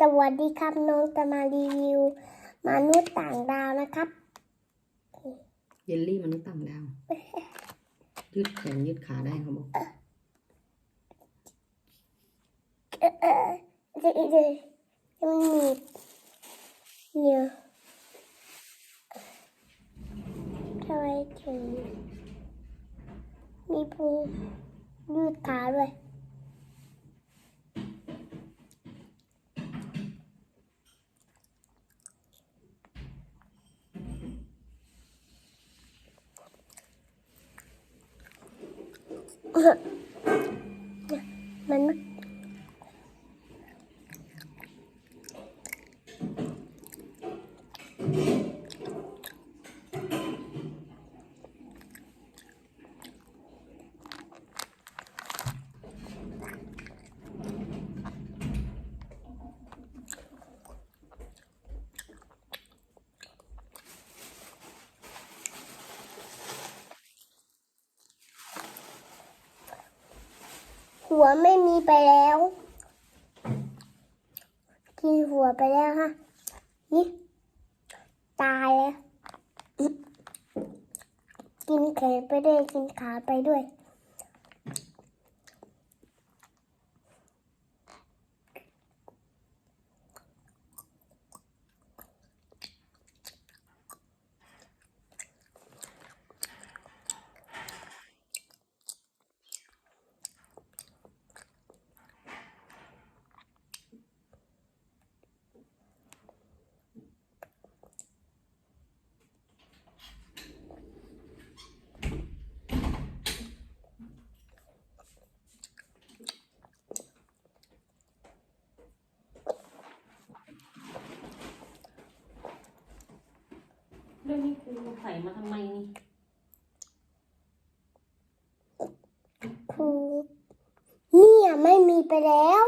สวัสดีครับน้องจะมารีวิว มนุษย์ต่างดาวนะครับ เยลลี่มนุษย์ต่างดาว ยืดแขนยืดขาได้เขาบอกเออเออเดี๋ยวเดี๋ยวมันหนีบเนี่ยทำไมถึงมีพุงยืดขาด้วย มัน หัวไม่มีไปแล้ว กินหัวไปแล้วฮะนี่ตายแล้วกินแขนไปด้วย กินขาไปด้วย เรื่องนี้ครูใส่มาทำไมนี่ครูเนี่ยไม่มีไปแล้ว